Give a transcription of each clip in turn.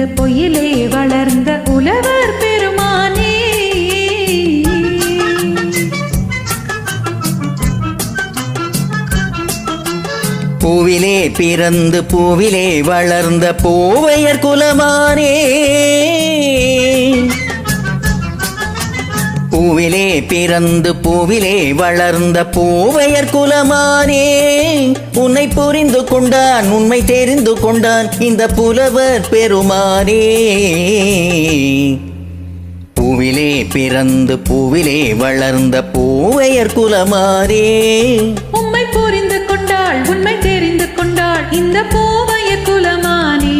பிறந்து பொயிலே வளர்ந்த உழவர் பெருமானே. பூவிலே பிறந்து பூவிலே வளர்ந்த பூவையர் குலமானே. பூவிலே பிறந்து பூவிலே வளர்ந்த பூவையர் குலமானே. உன்னை புரிந்து கொண்டான் உண்மை தெரிந்து கொண்டான் இந்த புலவர் பெருமானே. பூவிலே பிறந்து பூவிலே வளர்ந்த பூவையர் குலமானே. உண்மை புரிந்து கொண்டாள் உண்மை தெரிந்து கொண்டாள் இந்த பூவையர் குலமானே.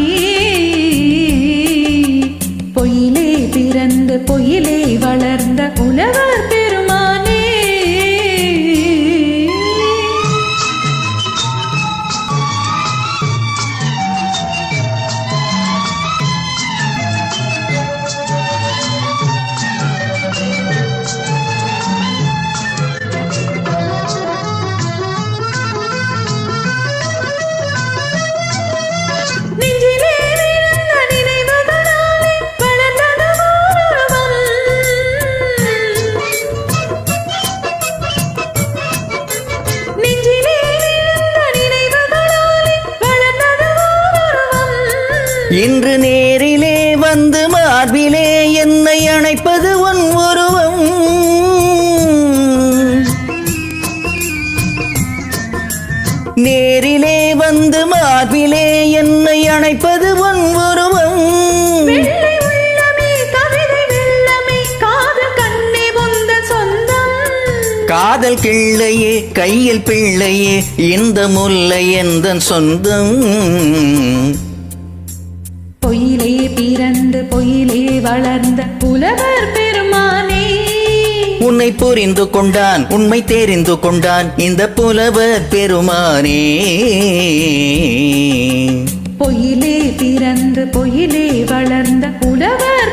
இன்று நேரிலே வந்து மார்பிலே என்னை அணைப்பது உன் உருவம். நேரிலே வந்து மார்பிலே என்னை அணைப்பது உன் உருவம். காதல் கிள்ளையே கையில் பிள்ளையே இந்த முல்லை எந்த சொந்தம்? பொயிலே பிறந்து பொயிலே வளர்ந்த புலவர் பெருமானே. உன்னை புரிந்து கொண்டான் உண்மை தெரிந்து கொண்டான் இந்த புலவர் பெருமானே. பொயிலே பிறந்து பொயிலே வளர்ந்த புலவர்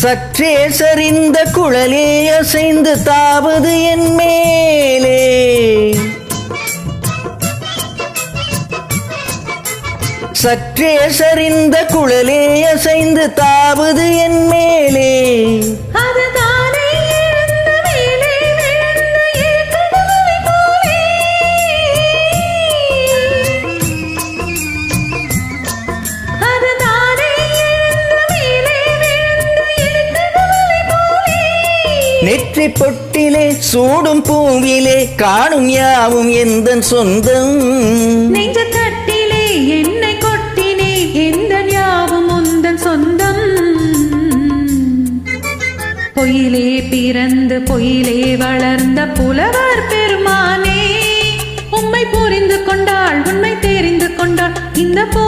சற்றே சரிந்த குழலே அசைந்து தாவது என் மேலே. சற்றே சரிந்த குழலே அசைந்து தாவது என் மேலே. நெற்றி பொட்டிலே சூடும் பூவிலே காணும் யாவும் எந்த சொந்தம்? நெஞ்ச தட்டிலே என்னை கொட்டினே எந்த யாவும் உந்தன் சொந்தம்? பொயிலே பிறந்து பொயிலே வளர்ந்த புலவர் பெருமானே உண்மை புரிந்து கொண்டாள் உண்மை தெரிந்து கொண்டாள் இந்த போ